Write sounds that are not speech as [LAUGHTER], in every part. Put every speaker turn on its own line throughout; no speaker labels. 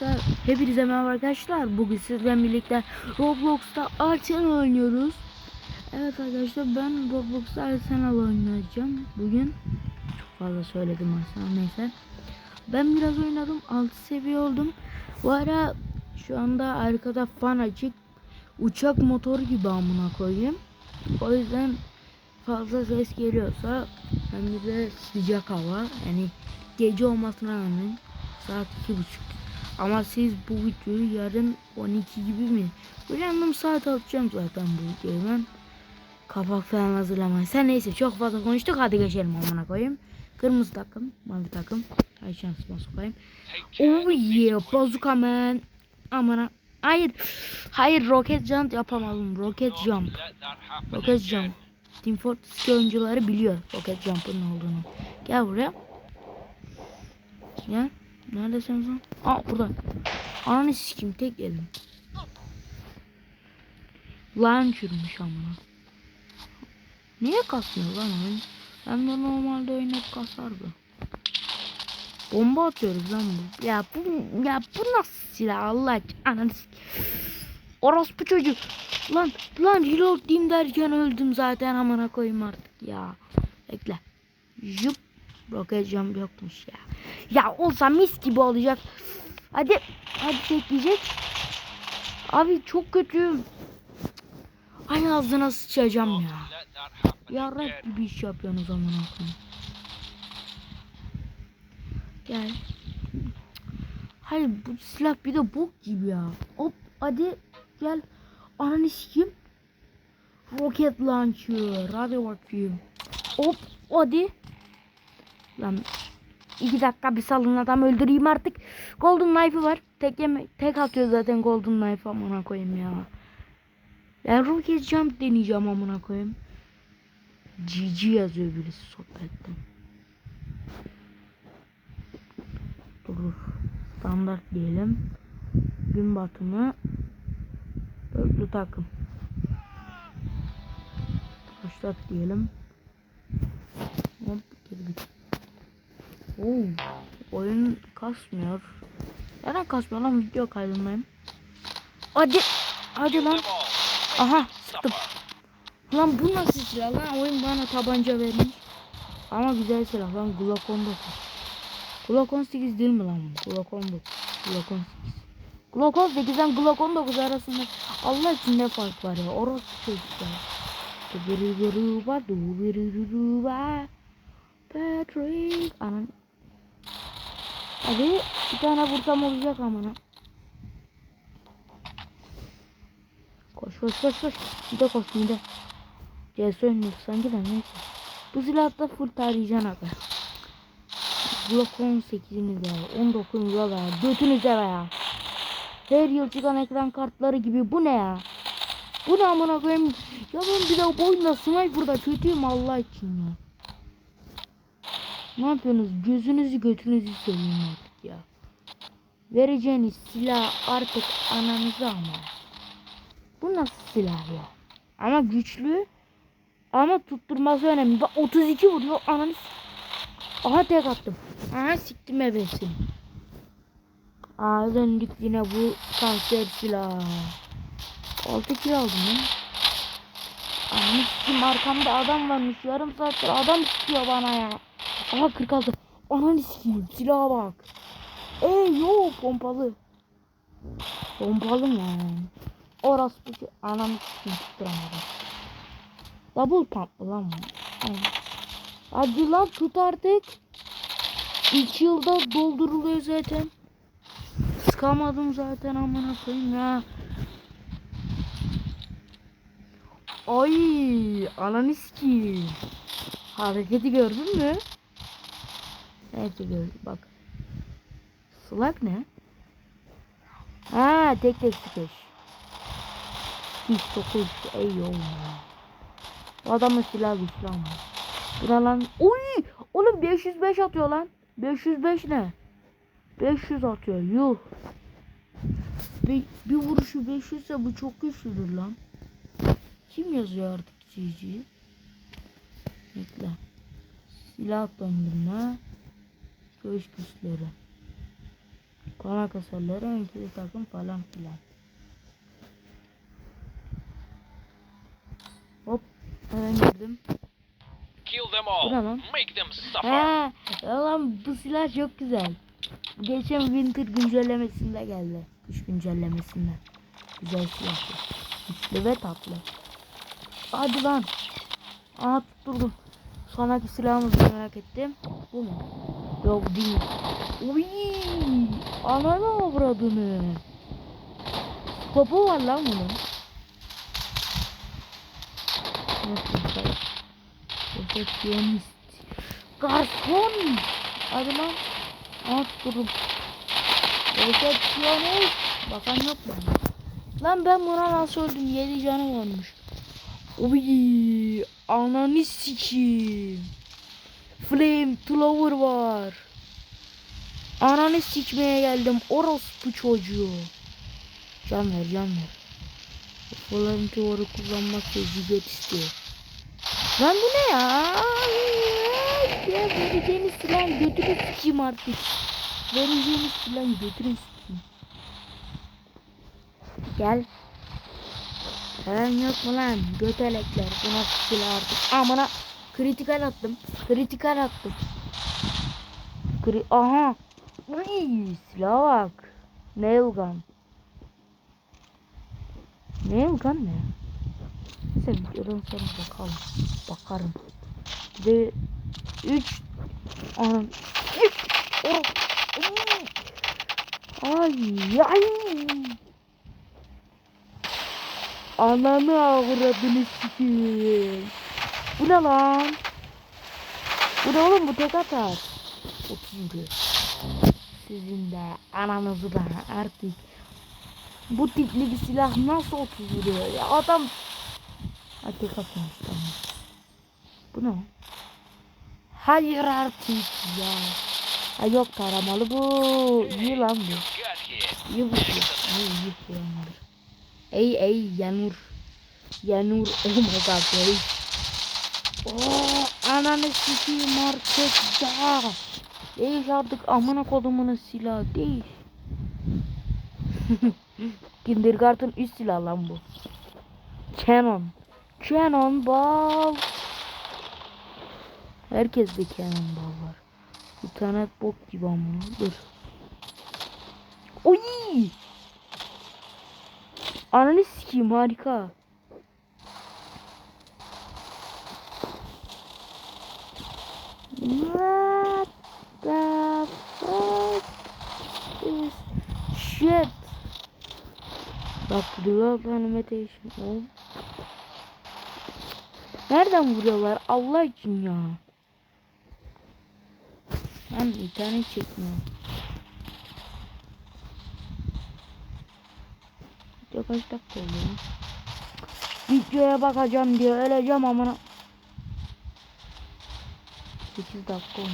Roblox'a hepinize merhaba arkadaşlar. Bugün sizlerle birlikte Roblox'ta Arsenal oynuyoruz. Evet arkadaşlar ben Roblox'ta Arsenal oynayacağım. Bugün çok fazla söyledim Arsenal neyse. Ben biraz oynadım 6 seviye oldum. Bu ara şu anda arkada fan açık. Uçak motoru gibi amına koyayım. O yüzden fazla ses geliyorsa hem de sıcak hava yani gece olmasına rağmen saat iki buçuk. Ama siz bu videoyu yarın 12 gibi mi? Uyandım saat atacağım zaten bu videoyu ben. Kapak falan hazırlamayın. Sen neyse çok fazla konuştuk hadi geçelim amına koyayım. Kırmızı takım, mavi takım. Hay şansıma sokayım. Oh yeah, bazuka man. Amına. Hayır. Hayır roket jump yapamadım. Roket jump. Roket jump. Team Fortress oyuncuları biliyor roket jump'ın olduğunu. Gel buraya. Gel. Neredesin sen? Aa burada. Ananı sikim tek yedim. Launcher'mış amına. Niye kasmıyor lan oyun? Ben de normalde oynayıp kasardı. Bomba atıyoruz lan bu. Ya bu ya bu nasıl silah Allah aşkına ananı Orospu çocuk. Lan lan reload diyeyim derken öldüm zaten amına koyayım artık ya. Bekle. Jup. Roket jump yokmuş ya. Ya olsa mis gibi olacak. Hadi. Hadi tekleyecek. Abi çok kötü. Ay ağzına sıçacağım ya. Yarrak gibi iş yapıyorsunuz amına koyayım. Gel. Hayır bu silah bir de bok gibi ya. Hop hadi gel. Ananı sikeyim. Rocket launcher. Hadi bakayım. Hop hadi. Lan iki dakika bir salın adam öldüreyim artık. Golden knife'ı var. Tek yeme tek atıyor zaten golden knife amına koyayım ya. Ben rocket jump deneyeceğim amına koyayım. GG yazıyor birisi sohbette. Dur. Standart diyelim. Gün batımı. Dörtlü takım. Başlat diyelim. Hop girdik. Oo, oyun kasmıyor. Neden kasmıyor lan video kaydındayım. Hadi. Hadi lan. Aha sıktım. Lan bu nasıl silah lan? Oyun bana tabanca vermiş. Ama güzel silah lan. Glock 19. Glock 18 değil mi lan? Glock 19. Glock 18. Glock 18'den Glock 19 arasında Allah için ne fark var ya? Orası çocuklar. Dubiruba dubiruba Patrick Anan Hadi bir tane vursam olacak amına. Koş koş koş koş. Bir de koş bir de. CS oynuyor sanki de neyse. Bu silahta full tarayacaksın abi. Glock 18'inize 19'unuza veya götünüze veya Her yıl çıkan ekran kartları gibi bu ne ya? Bu ne amına koyayım? Ya ben bir de bu oyunda sniper'da kötüyüm Allah için ya. Ne yapıyorsunuz? Gözünüzü götünüzü seveyim artık ya. Vereceğiniz silah artık ananıza ama. Bu nasıl silah ya? Ama güçlü. Ama tutturması önemli. Bak 32 vuruyor ananı Aha tek attım. Aha siktim ebesini. Aa döndük yine bu kanser silah. 6 kilo aldım ya. Ananı arkamda adam varmış. Yarım saattir adam sıkıyor bana ya. Aha 46. Ananı sikeyim silaha bak. Ey yo pompalı. Pompalı mı? Orası bu. ki- Ananı sikeyim tutturamadım. Double pump mı lan bu? Hadi lan tut artık. 2 yılda dolduruluyor zaten. Sıkamadım zaten amına koyayım ya. Ay ananı sikeyim. Hareketi gördün mü? Evet gördüm bak. Slug ne? Ha tek tek sıkış. Hiç dokuş. Ey oğlum. Bu adamın silahı güçlü ama. Buna lan. Uy! Oğlum 505 atıyor lan. 505 ne? 500 atıyor. Yuh. Bir, bir vuruşu 500 ise bu çok güçlüdür lan. Kim yazıyor artık GG? Bekle. Silah döndürme. Göğüs güçleri. Konak eserleri, ikili takım falan filan. Hop. Hemen girdim.
Kill them all.
lan?
Make them suffer.
Ha, lan bu silah çok güzel. Geçen Winter güncellemesinde geldi. Kış güncellemesinde. Güzel silah. Güçlü ve tatlı. Hadi lan. Aa tutturdum. Sonraki silahımızı merak ettim. Bu mu? Yok değil. Uy, ananı avradını. Topu var lan bunun. Nasıl bir Resepsiyonist. Garson. Hadi lan. Aa tutturdum. Resepsiyonist. Bakan yok mu? Lan ben buna nasıl öldüm? 7 canım olmuş. Uy, ananı sikeyim. Flame Flower var. Ananı sikmeye geldim. Orospu çocuğu. Can ver can ver. Flame Flower'ı kullanmak tecrübet istiyor. Lan bu ne ya? Ya vereceğiniz silah götürü sikeyim artık. Vereceğiniz silah götürü sikeyim. Gel. Sen yok mu lan? Götelekler. Bu nasıl silah artık? Amına. Kritikal attım. Kritikal attım. Kri Aha. Uy, silah bak. Nail gun. Nail gun ne? Neyse videodan sonra bakalım. Bakarım. De 3 Anam. Oh. Ay ay. Ananı avradını sikeyim. Bu ne lan? Bu ne oğlum bu tek atar. 30. Sizin de ananızı da artık. Bu tipli bir silah nasıl 30 vuruyor ya adam. Ha tek atmış tamam. Bu ne? Hayır artık ya. Ha yok taramalı bu. İyi lan bu. İyi bu silah. İyi iyi kullanılır. Ey ey Yanur. Yanur oh my god ey. Oh ananı sikeyim artık ya. Değiş artık amına kodumunun silahı değiş. [LAUGHS] Kindergarten üst silah lan bu. Canon. Canon bal. Herkes de Canon bal var. Tane bok gibi amına. Dur. Oy! Ananı sikeyim harika. What the fuck is shit? Bak reload animation oğlum. Nereden vuruyorlar Allah için ya? Ben internet çekmiyorum. Video kaç dakika oldu ya? Videoya bakacağım diye öleceğim amına. 8 dakika olmuş.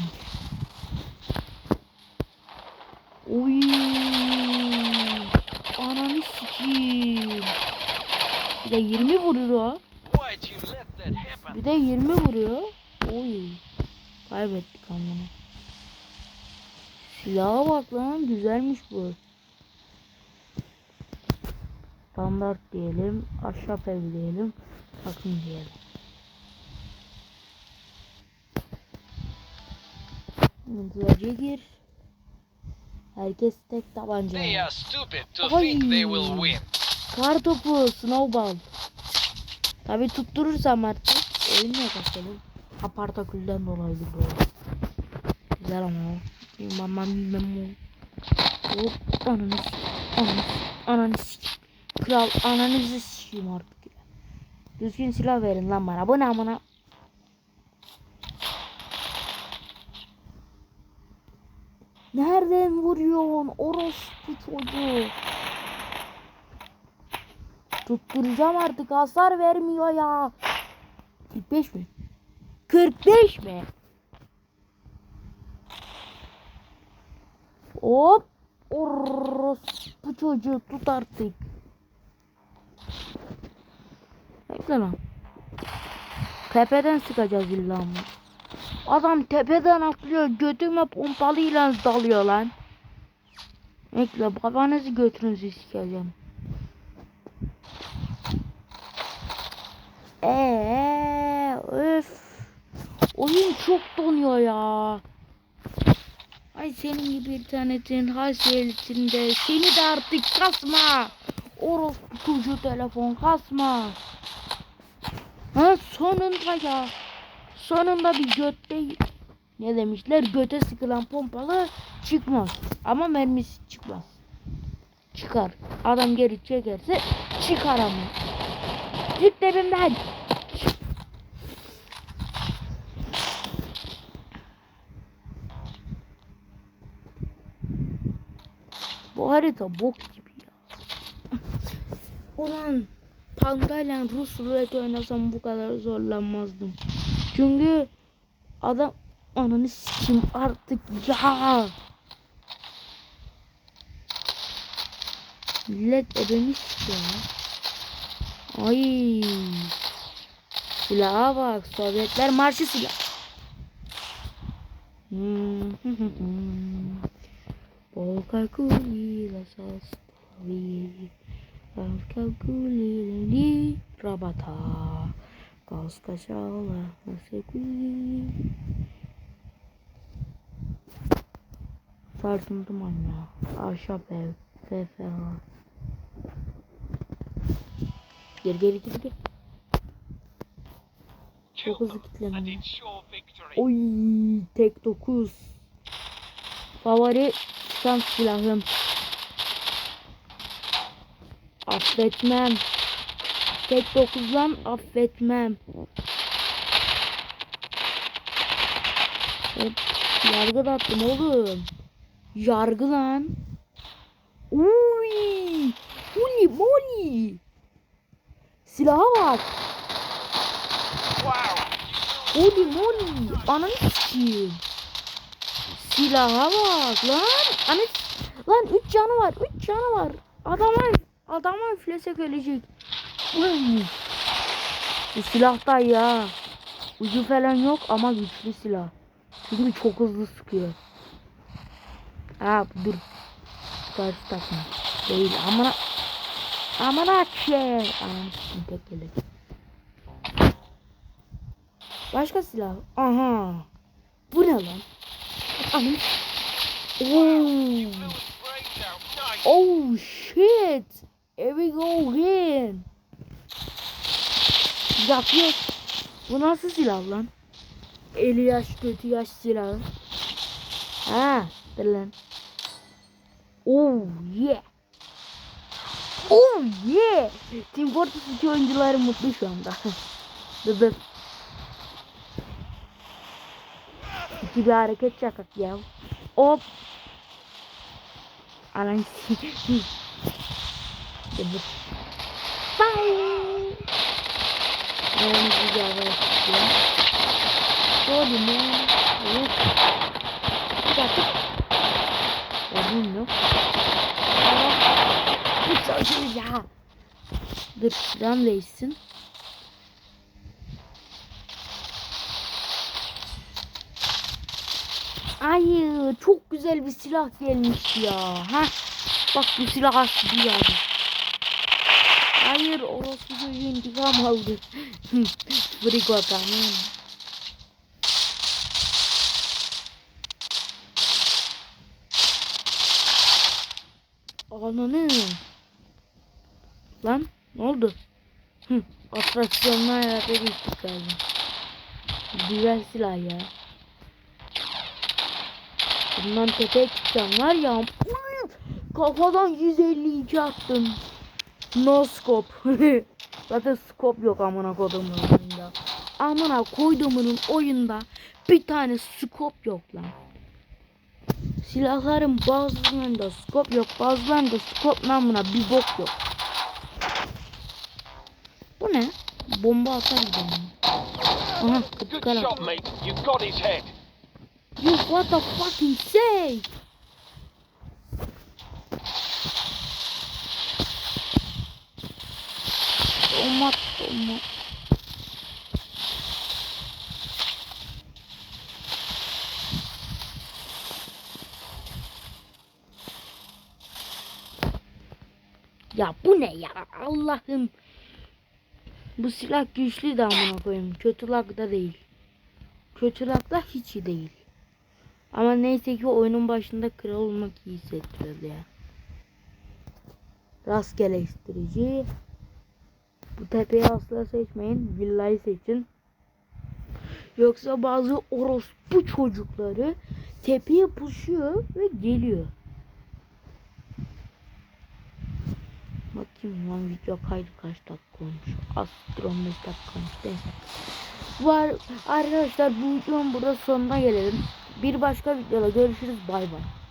Oy. Ananı sikeyim. Bir de 20 vuruyor. Bir de 20 vuruyor. Oy. Kaybettik amına. Silaha bak lan güzelmiş bu. Standart diyelim. Ahşap ev diyelim. Takım diyelim. Hızlıca gir. Herkes tek tabanca. Ay.
think they will win.
Kar topu, snowball. Tabi tutturursam artık ne kaçalım. Apartakülden dolayı bu. Güzel ama o. Bilmem bilmem o. Hop ananı ananı Kral ananızı s**eyim artık. Düzgün silah verin lan bana. Bu ne amına? Nereden vuruyorsun orospu çocuğu? Tutturacağım artık hasar vermiyor ya. 45 mi? 45 mi? Hop. Orospu çocuğu tut artık. Bekle lan. Tepeden sıkacağız illa mı? Adam tepeden atlıyor götüme pompalıyla dalıyor lan. Bekle babanızı götürünüzü sikeceğim. Eee öf. Oyun çok donuyor ya. Ay senin gibi internetin hasiyetinde seni de artık kasma. Orospu çocuğu telefon kasma. Ha sonunda ya. Sonunda bir götte ne demişler göte sıkılan pompalı çıkmaz. Ama mermisi çıkmaz. Çıkar. Adam geri çekerse çıkar ama. Git dibimden. Bu harita bok gibi ya. [LAUGHS] Ulan Panda'yla Rus rulet oynasam bu kadar zorlanmazdım. Çünkü adam ananı sikim artık ya. Millet ebemi ya. Ay. Silaha bak. Sovyetler marşı silah. [LAUGHS] Bol kalkuli la sastavi. Bol kalkuli li rabata. Kaos kaşala nasekui. Sarsıntım anne. Ahşap ev. FFA. Geri geri geri geri. Çok hızlı kitleniyor. Oy tek 9. Favori çıkan silahım. Affetmem. Tek 9'dan affetmem. Hep yargı da attım oğlum. Yargı lan. Uy! Holy moly! Silaha bak. Holy moly. Ananı sikeyim. Silaha bak lan. Anı lan 3 canı var. 3 canı var. Adama adama üflesek ölecek. Bu silah da ya. Ucu falan yok ama güçlü silah. Çünkü çok hızlı sıkıyor. Ha dur. Karşı takma. Değil. Amına şey. Ananı sikeyim tek gelir. Başka silah. Aha. Bu ne lan? Anam. Oh. Oh shit. Here we go again. Yapıyor. Bu nasıl silah lan? Eli yaş kötü yaş silahı. Ha, dur lan. Oh yeah. Oh yeah. Team Fortress 2 oyuncuları mutlu şu anda. [LAUGHS] dur dur. İki bir hareket çakak ya. Hop. Dur. [LAUGHS] Bye. Anan güzel hareket ya. Sorry man. Yok. Bir dakika. Oğlum yok. Bu çocuğu ya. Dur şuradan değişsin. Hayır, çok güzel bir silah gelmiş ya. Ha? Bak bu silah açtı yani. Hayır, orası çocuğu intikam aldı. [LAUGHS] Frigo tamam. Ananı. Lan ne oldu? Hı, atraksiyonlu hayata geçtik galiba. Güzel silah ya. Bundan tepeye çıkacağım var ya. Kafadan 152 attım. No scope. [LAUGHS] Zaten scope yok amına kodumun oyunda. Amına koyduğumun oyunda bir tane scope yok lan. Silahların bazılarında scope yok, bazılarında scope namına bir bok yok. Bu ne? Bomba atar gibi. Aha,
head.
You what the fucking say? Toma, toma. Ya bu ne ya Allah'ım. Bu silah güçlü de amına koyayım. Kötü lagda değil. Kötü lagda hiç iyi değil. Ama neyse ki oyunun başında kral olmak iyi hissettiriyor ya. Rastgele istirici. Bu tepeyi asla seçmeyin. Villayı seçin. Yoksa bazı orospu çocukları tepeye pushuyor ve geliyor. Bakayım lan video kaydı kaç dakika olmuş. Astro 15 dakika olmuş. Var arkadaşlar bu videonun burada sonuna gelelim. Bir başka videoda görüşürüz. Bay bay.